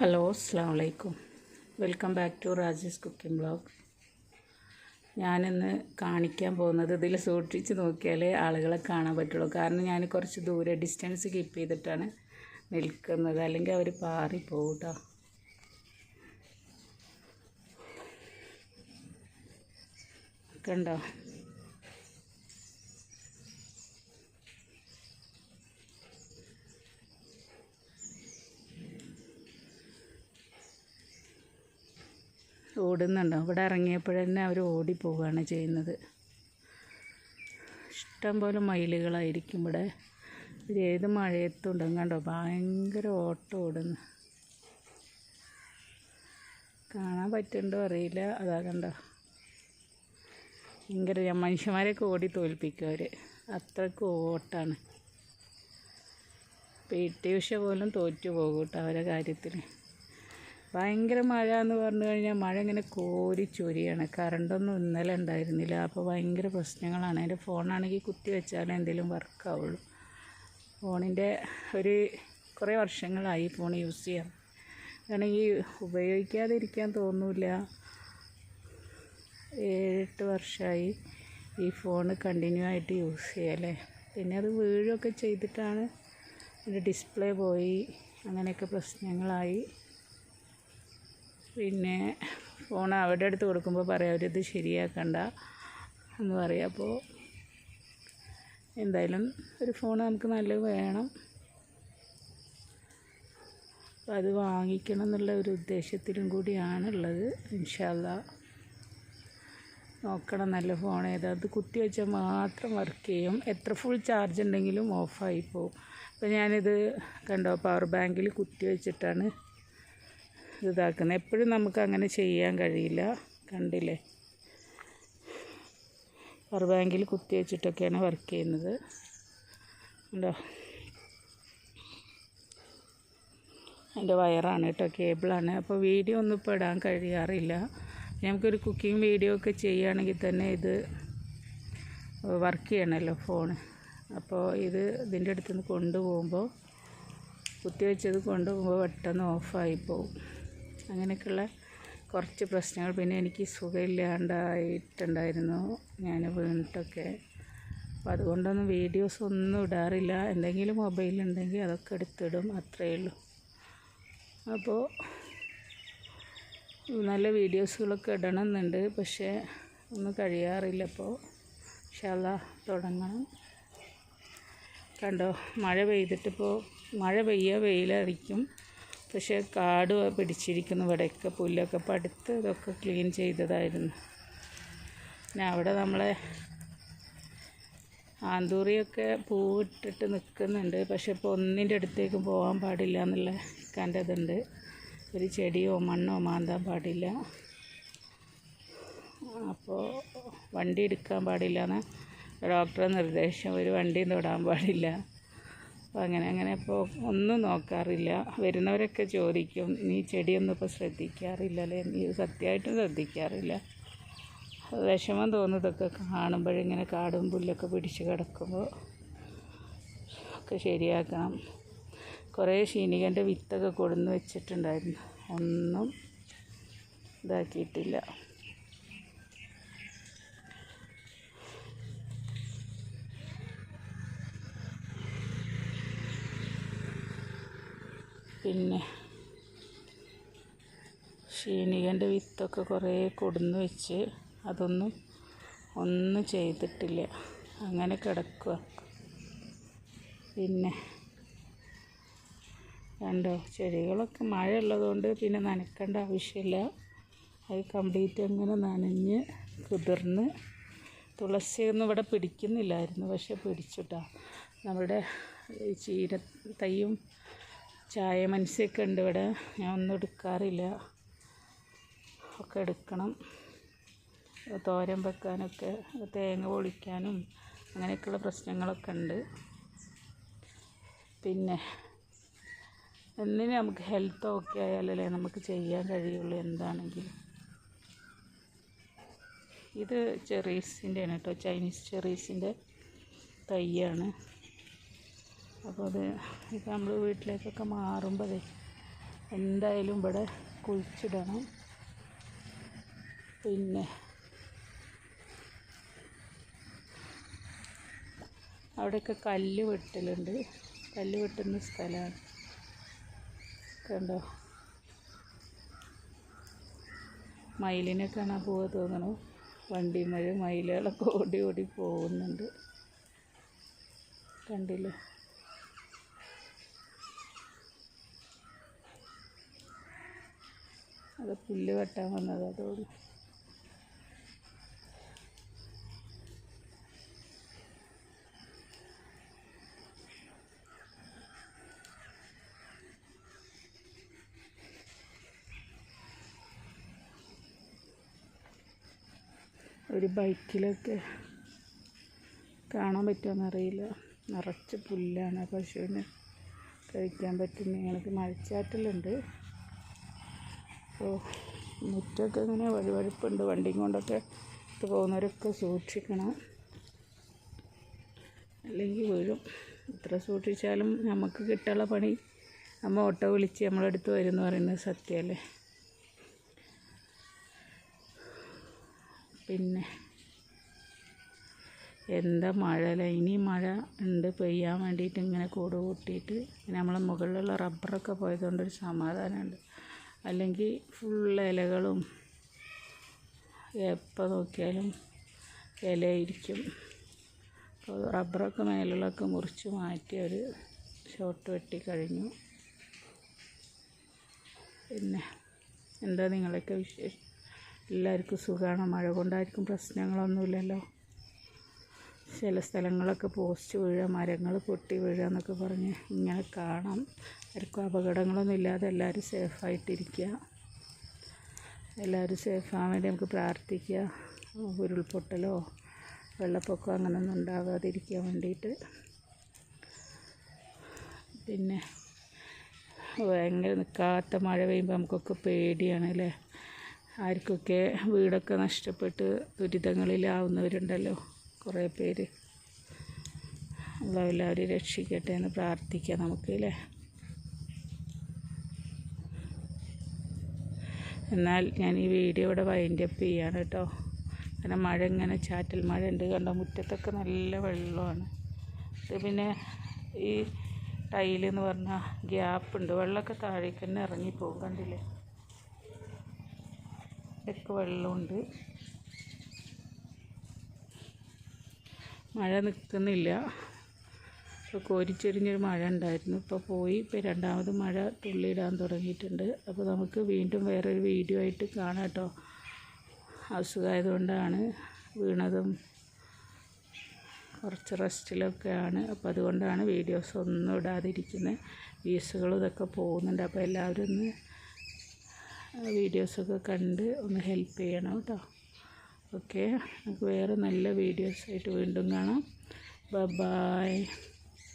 Hello അസ്സാം വലൈക്കും welcome back to Rajesh cooking blog ഞാനിന്ന് കാണിക്കാൻ പോകുന്നത് ഇതിൽ സൂക്ഷിച്ച് നോക്കിയാലേ ആളുകളെ കാണാൻ പറ്റുള്ളൂ. കാരണം ഞാൻ കുറച്ച് ദൂരെ ഡിസ്റ്റൻസ് കീപ്പ് ചെയ്തിട്ടാണ് നിൽക്കുന്നത്. അല്ലെങ്കിൽ അവർ പാറി പോകും കേട്ടോ കണ്ടോ? ഓടുന്നുണ്ടോ? ഇവിടെ ഇറങ്ങിയപ്പോഴന്നെ അവർ ഓടിപ്പോവുകയാണ് ചെയ്യുന്നത്. ഇഷ്ടംപോലെ മയിലുകളായിരിക്കും ഇവിടെ. ഏത് മഴയത്തും കണ്ടോ? ഭയങ്കര ഓട്ടം ഓടുന്നു. കാണാൻ പറ്റുന്നുണ്ടോ അറിയില്ല. അതാ കണ്ടോ? ഭയങ്കര മനുഷ്യന്മാരെയൊക്കെ ഓടി തോൽപ്പിക്കും അവർ അത്രയ്ക്ക് ഓട്ടാണ്. പി ടി ഉഷ പോലും തോറ്റു പോകും കേട്ടോ കാര്യത്തിൽ ഭയങ്കര മഴ എന്ന് പറഞ്ഞു കഴിഞ്ഞാൽ മഴ ഇങ്ങനെ കോരി ചൊരിയാണ്. കറണ്ടൊന്നും ഇന്നലെ ഉണ്ടായിരുന്നില്ല. അപ്പോൾ ഭയങ്കര പ്രശ്നങ്ങളാണ്. എന്റെ ഫോണാണെങ്കിൽ കുത്തി വെച്ചാലേ എന്തെങ്കിലും വർക്കാവുള്ളൂ. ഫോണിന്റെ ഒരു കുറേ വർഷങ്ങളായി ഫോൺ യൂസ് ചെയ്യാം ആണെങ്കിൽ ഉപയോഗിക്കാതിരിക്കാൻ തോന്നില്ല. ഏഴെട്ട് വർഷമായി ഈ ഫോൺ കണ്ടിന്യൂ ആയിട്ട് യൂസ് ചെയ്യല്ലേ പിന്നെ അത് വീഴുകയൊക്കെ ചെയ്തിട്ടാണ് എന്റെ ഡിസ്പ്ലേ പോയി. അങ്ങനെയൊക്കെ പ്രശ്നങ്ങളായി. പിന്നെ ഫോൺ അവിടെ അടുത്ത് കൊടുക്കുമ്പോൾ പറയാം അവരിത് ശരിയാക്കണ്ട എന്ന് പറയും. അപ്പോൾ എന്തായാലും ഒരു ഫോൺ നമുക്ക് നല്ലത് വേണം. അപ്പോൾ അത് വാങ്ങിക്കണം എന്നുള്ള ഒരു ഉദ്ദേശത്തിലും കൂടിയാണുള്ളത്. ഇൻഷാല്ല നോക്കണം നല്ല ഫോൺ ഏതാ. അത് കുത്തി വെച്ചാൽ മാത്രം വർക്ക് ചെയ്യും. എത്ര ഫുൾ ചാർജ് ഉണ്ടെങ്കിലും ഓഫായി പോവും. അപ്പോൾ ഞാനിത് കണ്ടോ പവർ ബാങ്കിൽ കുത്തി വെച്ചിട്ടാണ് ഇതാക്കുന്നത് എപ്പോഴും നമുക്ക് അങ്ങനെ ചെയ്യാൻ കഴിയില്ല. കണ്ടില്ലേ? പവർ ബാങ്കിൽ കുത്തി വെച്ചിട്ടൊക്കെയാണ് വർക്ക് ചെയ്യുന്നത്. ഉണ്ടോ? അതിന്റെ വയറാണ് കേട്ടോ കേബിളാണ്. അപ്പോൾ വീഡിയോ ഒന്നും ഇപ്പോൾ ഇടാൻ കഴിയാറില്ല. നമുക്കൊരു കുക്കിംഗ് വീഡിയോ ഒക്കെ ചെയ്യുകയാണെങ്കിൽ തന്നെ ഇത് വർക്ക് ചെയ്യണമല്ലോ ഫോൺ അപ്പോൾ ഇത് ഇതിന്റെ അടുത്ത് നിന്ന് കൊണ്ടുപോകുമ്പോൾ കുത്തി വെച്ചത് കൊണ്ടുപോകുമ്പോൾ പെട്ടെന്ന് ഓഫായി പോകും അങ്ങനെയൊക്കെയുള്ള കുറച്ച് പ്രശ്നങ്ങൾ. പിന്നെ എനിക്ക് സുഖമില്ലാണ്ടായിട്ടുണ്ടായിരുന്നു. ഞാൻ വീണിട്ടൊക്കെ. അപ്പോൾ അതുകൊണ്ടൊന്നും വീഡിയോസ് ഒന്നും ഇടാറില്ല. എന്തെങ്കിലും മൊബൈലുണ്ടെങ്കിൽ അതൊക്കെ എടുത്തിടും. അത്രയേ ഉള്ളൂ. അപ്പോൾ നല്ല വീഡിയോസുകളൊക്കെ ഇടണമെന്നുണ്ട്. പക്ഷേ ഒന്നും കഴിയാറില്ല ഇപ്പോൾ. ഇൻഷാല്ല തുടങ്ങണം. കണ്ടോ? മഴ പെയ്തിട്ടിപ്പോൾ മഴ പെയ്യുക വെയിലടിക്കും. പക്ഷേ കാട് പിടിച്ചിരിക്കുന്നു. ഇവിടെയൊക്കെ പുല്ലൊക്കെ പടുത്ത് ഇതൊക്കെ ക്ലീൻ ചെയ്തതായിരുന്നു. പിന്നെ അവിടെ നമ്മളെ ആന്തൂറിയൊക്കെ പൂവിട്ടിട്ട് നിൽക്കുന്നുണ്ട്. പക്ഷെ ഇപ്പോൾ ഒന്നിന്റെ അടുത്തേക്ക് പോകാൻ പാടില്ല എന്നുള്ള കണ്ടതുണ്ട്. ഒരു ചെടിയോ മണ്ണോ മാന്താൻ പാടില്ല. അപ്പോൾ വണ്ടി എടുക്കാൻ പാടില്ല എന്ന് ഡോക്ടറെ നിർദ്ദേശം. ഒരു വണ്ടിയും തൊടാൻ പാടില്ല. അപ്പോൾ അങ്ങനെ അങ്ങനെ ഇപ്പോൾ ഒന്നും നോക്കാറില്ല. വരുന്നവരൊക്കെ ചോദിക്കും നീ ചെടിയൊന്നും ഇപ്പോൾ ശ്രദ്ധിക്കാറില്ലല്ലേ? നീ സത്യമായിട്ടും ശ്രദ്ധിക്കാറില്ല. വിഷമം തോന്നുന്നതൊക്കെ കാണുമ്പോഴിങ്ങനെ കാടും പുല്ലൊക്കെ പിടിച്ച് കിടക്കുമ്പോൾ ഒക്കെ ശരിയാക്കണം. കുറേ ക്ഷീണികന്റെ വിത്തൊക്കെ കൊടുന്ന് വെച്ചിട്ടുണ്ടായിരുന്നു. ഒന്നും ഇതാക്കിയിട്ടില്ല. പിന്നെ ക്ഷീണികന്റെ വിത്തൊക്കെ കുറേ കൊടുന്ന് വെച്ച് അതൊന്നും ഒന്നും ചെയ്തിട്ടില്ല. അങ്ങനെ കിടക്കുക പിന്നെ കണ്ടോ ചെടികളൊക്കെ മഴ ഉള്ളതുകൊണ്ട് പിന്നെ നനക്കേണ്ട ആവശ്യമില്ല. അത് കംപ്ലീറ്റ് അങ്ങനെ നനഞ്ഞ് കുതിർന്ന് തുളസിയൊന്നും ഇവിടെ പിടിക്കുന്നില്ലായിരുന്നു പക്ഷെ പിടിച്ചിട്ടാണ് നമ്മുടെ ചീര തൈയും ചായ മനസ്സൊക്കെ ഉണ്ട് ഇവിടെ. ഞാൻ ഒന്നും എടുക്കാറില്ല. ഒക്കെ എടുക്കണം. തോരൻ വെക്കാനൊക്കെ തേങ്ങ പൊളിക്കാനും അങ്ങനെയൊക്കെയുള്ള പ്രശ്നങ്ങളൊക്കെ ഉണ്ട്. പിന്നെ എന്തിനും നമുക്ക് ഹെൽത്ത് ഓക്കെ ആയാലല്ലേ നമുക്ക് ചെയ്യാൻ കഴിയുള്ളൂ എന്താണെങ്കിലും. ഇത് ചെറീസിന്റെ ആണ് കേട്ടോ. ചൈനീസ് ചെറീസിന്റെ തൈയാണ്. അപ്പോൾ അത് ഇപ്പം നമ്മൾ വീട്ടിലേക്കൊക്കെ മാറുമ്പോഴേ എന്തായാലും ഇവിടെ കുഴിച്ചിടണം. പിന്നെ അവിടെയൊക്കെ കല്ല് വെട്ടലുണ്ട്. കല്ല് വെട്ടുന്ന സ്ഥലമാണ്. കണ്ടോ? മയിലിനെ കാണാൻ പോവാ തോന്നണു വണ്ടി മഴ മയിലുകളൊക്കെ ഓടി ഓടി പോകുന്നുണ്ട്. കണ്ടില്ലേ? അത് പുല്ല് വെട്ടാൻ വന്നത് അതോട്. ഒരു ബൈക്കിലൊക്കെ കാണാൻ പറ്റുമെന്നറിയില്ല നിറച്ച് പുല്ലാണ്. പശുവിന് കഴിക്കാൻ പറ്റുന്ന ഞങ്ങൾക്ക് മഴച്ചാറ്റലുണ്ട്. അപ്പോൾ മുറ്റമൊക്കെ ഇങ്ങനെ വഴുവഴുപ്പുണ്ട്. വണ്ടിയും കൊണ്ടൊക്കെ ഇത് പോകുന്നവരൊക്കെ സൂക്ഷിക്കണം. അല്ലെങ്കിൽ വീഴും. എത്ര സൂക്ഷിച്ചാലും നമുക്ക് കിട്ടാനുള്ള പണി നമ്മൾ ഓട്ടോ വിളിച്ച് നമ്മളടുത്ത് വരും എന്ന് പറയുന്നത് സത്യമല്ലേ? പിന്നെ എന്താ മഴ അല്ല? ഇനി മഴ ഉണ്ട്. പെയ്യാൻ വേണ്ടിയിട്ട് ഇങ്ങനെ കൂട് കൂട്ടിയിട്ട്. നമ്മൾ മുകളിലുള്ള റബ്ബറൊക്കെ പോയതുകൊണ്ടൊരു സമാധാനമുണ്ട്. അല്ലെങ്കിൽ ഫുൾ ഇലകളും എപ്പോൾ നോക്കിയാലും ഇലയിരിക്കും. അപ്പോൾ റബ്ബറൊക്കെ മേലുള്ളൊക്കെ മുറിച്ച് മാറ്റി അവർ ഷോട്ട് വെട്ടി കഴിഞ്ഞു. പിന്നെ എന്താ നിങ്ങളൊക്കെ വിശേഷം? എല്ലാവർക്കും സുഖമാണ് മഴ കൊണ്ടായിരിക്കും പ്രശ്നങ്ങളൊന്നുമില്ലല്ലോ? ചില സ്ഥലങ്ങളൊക്കെ പോസ്റ്റ് വീഴുക മരങ്ങൾ പൊട്ടി വീഴുക എന്നൊക്കെ പറഞ്ഞ് ഇങ്ങനെ കാണാം. ആർക്കും അപകടങ്ങളൊന്നും ഇല്ലാതെ എല്ലാവരും സേഫായിട്ടിരിക്കുക. എല്ലാവരും സേഫാകാൻ വേണ്ടി നമുക്ക് പ്രാർത്ഥിക്കുക. ഉരുൾപൊട്ടലോ വെള്ളപ്പൊക്കമോ അങ്ങനെയൊന്നും ഉണ്ടാകാതിരിക്കാൻ വേണ്ടിയിട്ട്. പിന്നെ ഭയങ്കര നിൽക്കാത്ത മഴ പെയ്യുമ്പോൾ നമുക്കൊക്കെ പേടിയാണ് അല്ലേ? ആർക്കൊക്കെ വീടൊക്കെ നഷ്ടപ്പെട്ട് ദുരിതങ്ങളിലാവുന്നവരുണ്ടല്ലോ കുറേ പേര്. എല്ലാവരും രക്ഷിക്കട്ടെ എന്ന് പ്രാർത്ഥിക്കാം നമുക്ക് അല്ലേ? എന്നാൽ ഞാൻ ഈ വീഡിയോ ഇവിടെ വൈൻഡ് അപ്പ് ചെയ്യാണ് കേട്ടോ. കാരണം മഴ ഇങ്ങനെ ചാറ്റൽ മഴ ഉണ്ട് കണ്ടോ മുറ്റത്തൊക്കെ നല്ല വെള്ളമാണ്. ഇത് പിന്നെ ഈ ടൈലെന്ന് പറഞ്ഞാൽ ഗ്യാപ്പ് ഉണ്ട്. വെള്ളമൊക്കെ താഴേക്ക് തന്നെ ഇറങ്ങിപ്പോകും കണ്ടില്ലേ? ഒക്കെ വെള്ളമുണ്ട്. മഴ നിൽക്കുന്നില്ല ഇപ്പോൾ കോരിച്ചൊരിഞ്ഞൊരു മഴ ഉണ്ടായിരുന്നു. ഇപ്പോൾ പോയി. ഇപ്പോൾ രണ്ടാമത് മഴ തുള്ളിയിടാൻ തുടങ്ങിയിട്ടുണ്ട്. അപ്പോൾ നമുക്ക് വീണ്ടും വേറൊരു വീഡിയോ ആയിട്ട് കാണാം കേട്ടോ. അസുഖമായതുകൊണ്ടാണ് വീണതും കുറച്ച് റെസ്റ്റിലൊക്കെയാണ് അപ്പോൾ അതുകൊണ്ടാണ് വീഡിയോസ് ഒന്നും ഇടാതിരിക്കുന്നത് വീസുകളും ഇതൊക്കെ പോകുന്നുണ്ട്. അപ്പോൾ എല്ലാവരും ഒന്ന് വീഡിയോസൊക്കെ കണ്ട് ഒന്ന് ഹെൽപ്പ് ചെയ്യണം കേട്ടോ. ഓക്കെ. നമുക്ക് വേറെ നല്ല വീഡിയോസായിട്ട് വീണ്ടും കാണാം. ബ ബായ്